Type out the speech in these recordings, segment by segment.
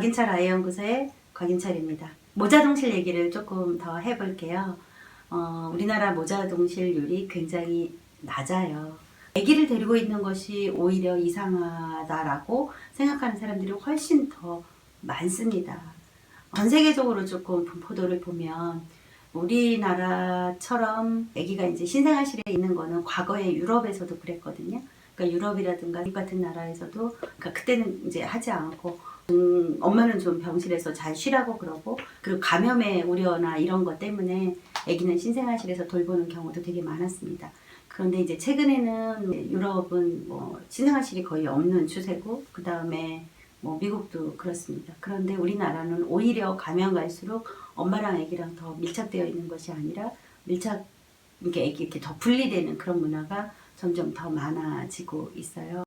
곽인철 아이연구소의 곽인철입니다. 모자동실 얘기를 조금 더 해볼게요. 어, 우리나라 모자동실률이 굉장히 낮아요. 아기를 데리고 있는 것이 오히려 이상하다라고 생각하는 사람들이 훨씬 더 많습니다. 전 세계적으로 조금 분포도를 보면 우리나라처럼 아기가 이제 신생아실에 있는 거는 과거에 유럽에서도 그랬거든요. 그러니까 유럽이라든가 미국 같은 나라에서도 그러니까 그때는 이제 하지 않고 음, 엄마는 좀 병실에서 잘 쉬라고 그러고 그리고 감염의 우려나 이런 것 때문에 아기는 신생아실에서 돌보는 경우도 되게 많았습니다. 그런데 이제 최근에는 유럽은 뭐 신생아실이 거의 없는 추세고 그 다음에 뭐 미국도 그렇습니다. 그런데 우리나라는 오히려 가면 갈수록 엄마랑 아기랑 더 밀착되어 있는 것이 아니라 밀착 이게 이렇게 더 분리되는 그런 문화가 점점 더 많아지고 있어요.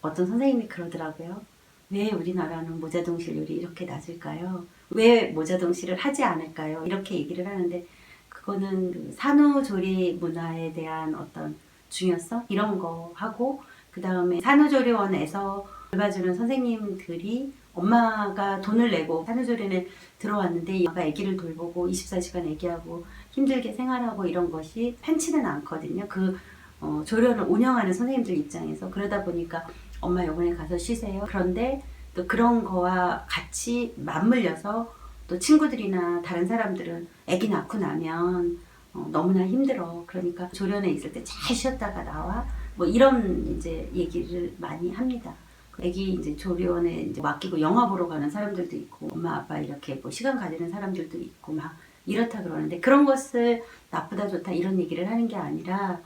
어떤 선생님이 그러더라고요. 왜 우리나라는 모자동실률이 이렇게 낮을까요? 왜 모자동실을 하지 않을까요? 이렇게 얘기를 하는데 그거는 그 산후조리 문화에 대한 어떤 중요성 이런 거 하고 그 다음에 산후조리원에서 돌봐주는 선생님들이 엄마가 돈을 내고 산후조리원에 들어왔는데 엄마가 아기를 돌보고 24시간 아기하고 힘들게 생활하고 이런 것이 편치는 않거든요. 그 어, 조련을 운영하는 선생님들 입장에서 그러다 보니까 엄마 요번에 가서 쉬세요. 그런데 또 그런 거와 같이 맞물려서 또 친구들이나 다른 사람들은 아기 낳고 나면 어, 너무나 힘들어. 그러니까 조련에 있을 때 잘 쉬었다가 나와. 뭐 이런 이제 얘기를 많이 합니다. 아기 이제 조리원에 이제 맡기고 영화 보러 가는 사람들도 있고 엄마 아빠 이렇게 뭐 시간 가지는 사람들도 있고 막 이렇다 그러는데 그런 것을 나쁘다 좋다 이런 얘기를 하는 게 아니라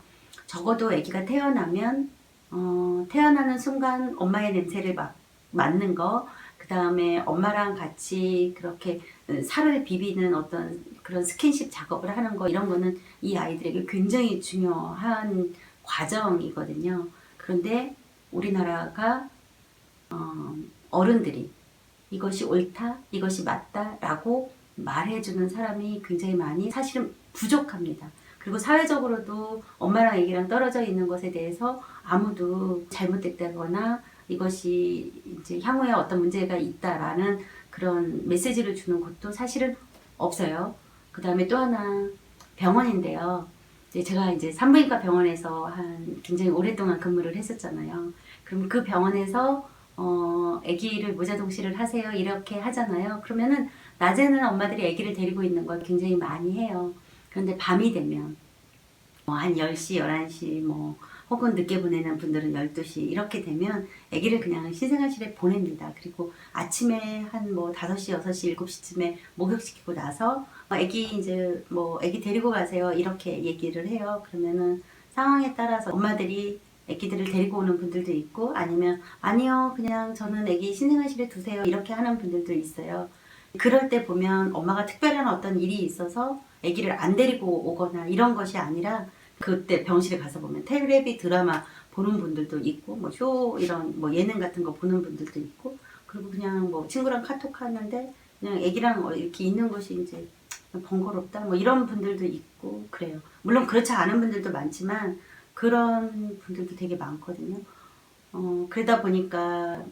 적어도 아기가 태어나면 어, 태어나는 순간 엄마의 냄새를 막 맡는 거, 그 다음에 엄마랑 같이 그렇게 살을 비비는 어떤 그런 스킨십 작업을 하는 거 이런 거는 이 아이들에게 굉장히 중요한 과정이거든요. 그런데 우리나라가 어, 어른들이 이것이 옳다, 이것이 맞다라고 말해주는 사람이 굉장히 많이 사실은 부족합니다. 그리고 사회적으로도 엄마랑 아기랑 떨어져 있는 것에 대해서 아무도 잘못됐다거나 이것이 이제 향후에 어떤 문제가 있다라는 그런 메시지를 주는 곳도 사실은 없어요. 그 다음에 또 하나 병원인데요. 이제 제가 이제 산부인과 병원에서 한 굉장히 오랫동안 근무를 했었잖아요. 그럼 그 병원에서 어, 아기를 모자동실을 하세요. 이렇게 하잖아요. 그러면은 낮에는 엄마들이 아기를 데리고 있는 걸 굉장히 많이 해요. 그런데 밤이 되면 뭐 한 10시, 11시 뭐 혹은 늦게 보내는 분들은 12시 이렇게 되면 아기를 그냥 신생아실에 보냅니다. 그리고 아침에 한 뭐 5시, 6시, 7시쯤에 목욕시키고 나서 아기 이제 뭐 아기 데리고 가세요. 이렇게 얘기를 해요. 그러면은 상황에 따라서 엄마들이 아기들을 데리고 오는 분들도 있고 아니면 아니요 그냥 저는 아기 신생아실에 두세요 이렇게 하는 분들도 있어요. 그럴 때 보면 엄마가 특별한 어떤 일이 있어서 아기를 안 데리고 오거나 이런 것이 아니라 그때 병실에 가서 보면 텔레비 드라마 보는 분들도 있고 뭐 쇼 이런 뭐 예능 같은 거 보는 분들도 있고 그리고 그냥 뭐 친구랑 카톡 하는데 그냥 아기랑 이렇게 있는 것이 이제 번거롭다 뭐 이런 분들도 있고 그래요. 물론 그렇지 않은 분들도 많지만 그런 분들도 되게 많거든요. 어, 그러다 보니까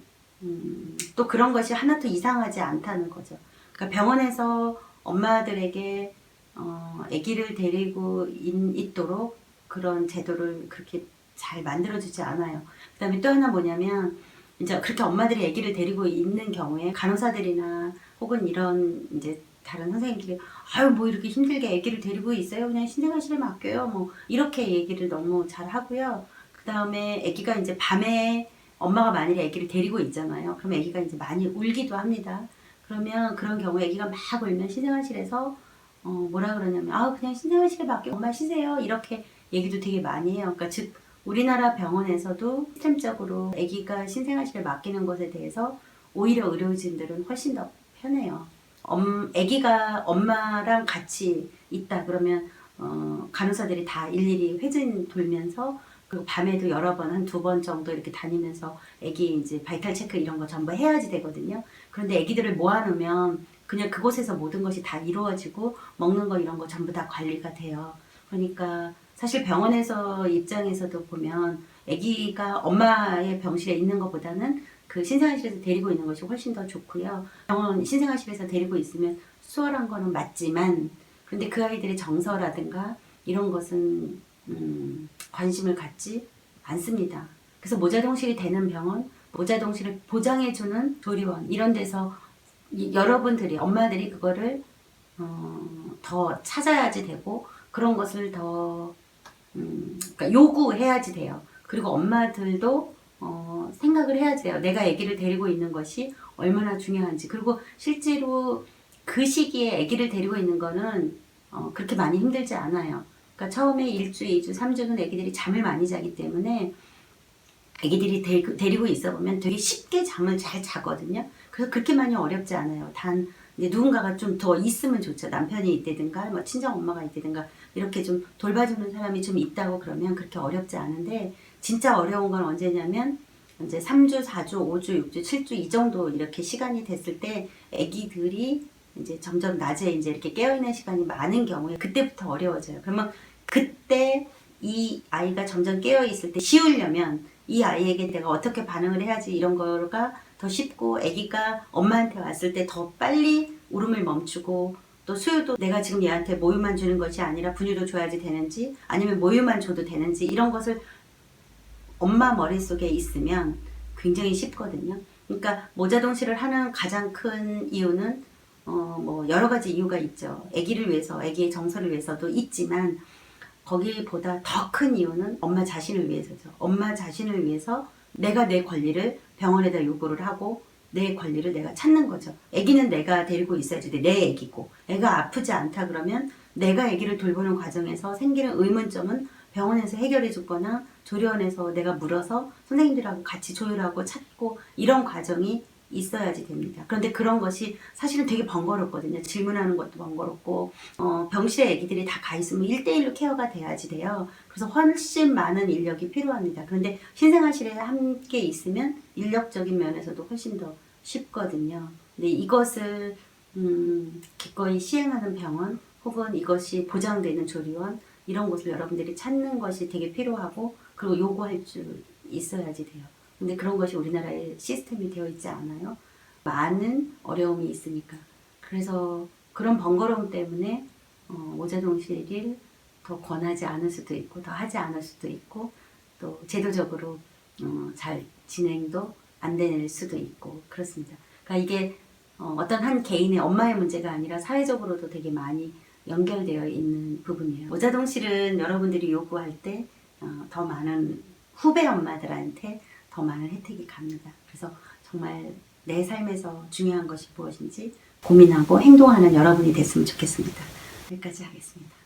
음, 또 그런 것이 하나도 이상하지 않다는 거죠. 그러니까 병원에서 엄마들에게 어, 아기를 데리고 있, 도록 그런 제도를 그렇게 잘 만들어주지 않아요. 그 다음에 또 하나 뭐냐면, 이제 그렇게 엄마들이 아기를 데리고 있는 경우에 간호사들이나 혹은 이런 이제 다른 선생님들이 아유 뭐 이렇게 힘들게 아기를 데리고 있어요? 그냥 신생아실에 맡겨요. 뭐 이렇게 얘기를 너무 잘 하고요. 그 다음에 아기가 이제 밤에 엄마가 만일에 아기를 데리고 있잖아요. 그럼 아기가 이제 많이 울기도 합니다 그러면 그런 경우에 아기가 막 울면 신생아실에서 어, 뭐라 그러냐면 아 그냥 신생아실에 맡겨 엄마 쉬세요 이렇게 얘기도 되게 많이 해요. 그러니까 즉 우리나라 병원에서도 시스템적으로 아기가 신생아실에 맡기는 것에 대해서 오히려 의료진들은 훨씬 더 편해요. 엄, 아기가 엄마랑 같이 있다 그러면 어, 간호사들이 다 일일이 회진 돌면서 그리고 밤에도 여러 번 한 두 번 정도 이렇게 다니면서 아기 이제 바이탈 체크 이런 거 전부 해야지 되거든요. 그런데 아기들을 모아놓으면 그냥 그곳에서 모든 것이 다 이루어지고 먹는 거 이런 거 전부 다 관리가 돼요. 그러니까 사실 병원에서 입장에서도 보면 아기가 엄마의 병실에 있는 것보다는 그 신생아실에서 데리고 있는 것이 훨씬 더 좋고요. 병원 신생아실에서 데리고 있으면 수월한 거는 맞지만 근데 그 아이들의 정서라든가 이런 것은 음, 관심을 갖지 않습니다. 그래서 모자동실이 되는 병원, 모자동실을 보장해주는 조리원 이런 데서 이- 여러분들이 엄마들이 그거를 어, 더 찾아야지 되고 그런 것을 더 음, 그러니까 요구해야지 돼요. 그리고 엄마들도 어, 생각을 해야지 돼요. 내가 아기를 데리고 있는 것이 얼마나 중요한지. 그리고 실제로 그 시기에 아기를 데리고 있는 거는 어, 그렇게 많이 힘들지 않아요. 그러니까 처음에 1주, 2주, 3주는 아기들이 잠을 많이 자기 때문에 데리고, 데리고 있어 보면 되게 쉽게 잠을 잘 자거든요. 그래서 그렇게 많이 어렵지 않아요. 단 이제 누군가가 좀 더 있으면 좋죠. 남편이 있다든가 뭐 친정 엄마가 있다든가 이렇게 좀 돌봐주는 사람이 좀 있다고 그러면 그렇게 어렵지 않은데 진짜 어려운 건 언제냐면 이제 3주, 4주, 5주, 6주, 7주 이 정도 이렇게 시간이 됐을 때 아기들이 이제 점점 낮에 이제 이렇게 깨어있는 시간이 많은 경우에 그때부터 어려워져요. 그러면 그때 이 아이가 점점 깨어 있을 때 씌우려면 이 아이에게 내가 어떻게 반응을 해야지 이런 거가 더 쉽고 아기가 엄마한테 왔을 때 더 빨리 울음을 멈추고 또 수유도 내가 지금 얘한테 모유만 주는 것이 아니라 분유도 줘야지 되는지 아니면 모유만 줘도 되는지 이런 것을 엄마 머릿속에 있으면 굉장히 쉽거든요. 그러니까 모자동실을 하는 가장 큰 이유는 어 뭐 여러 가지 이유가 있죠. 아기를 위해서, 아기의 정서를 위해서도 있지만 거기보다 더 큰 이유는 엄마 자신을 위해서죠. 엄마 자신을 위해서 내가 내 권리를 병원에다 요구를 하고 내 권리를 내가 찾는 거죠. 아기는 내가 데리고 있어야지 돼. 내 아기고. 애가 아프지 않다 그러면 내가 아기를 돌보는 과정에서 생기는 의문점은 병원에서 해결해 주거나 조리원에서 내가 물어서 선생님들하고 같이 조율하고 찾고 이런 과정이 있어야지 됩니다. 그런데 그런 것이 사실은 되게 번거롭거든요. 질문하는 것도 번거롭고 어, 병실에 아기들이 다 가 있으면 1대1로 케어가 돼야지 돼요. 그래서 훨씬 많은 인력이 필요합니다. 그런데 신생아실에 함께 있으면 인력적인 면에서도 훨씬 더 쉽거든요. 근데 이것을 음, 기꺼이 시행하는 병원 혹은 이것이 보장되는 조리원 이런 곳을 여러분들이 찾는 것이 되게 필요하고 그리고 요구할 줄 있어야지 돼요. 근데 그런 것이 우리나라에 시스템이 되어 있지 않아요. 많은 어려움이 있으니까. 그래서 그런 번거로움 때문에 어, 오자동실을 더 권하지 않을 수도 있고 더 하지 않을 수도 있고 또 제도적으로 어, 잘 진행도 안 될 수도 있고 그렇습니다. 그러니까 이게 어, 어떤 한 개인의 엄마의 문제가 아니라 사회적으로도 되게 많이 연결되어 있는 부분이에요. 오자동실은 여러분들이 요구할 때 어, 더 많은 후배 엄마들한테 더 많은 혜택이 갑니다. 그래서 정말 내 삶에서 중요한 것이 무엇인지 고민하고 행동하는 여러분이 됐으면 좋겠습니다. 여기까지 하겠습니다.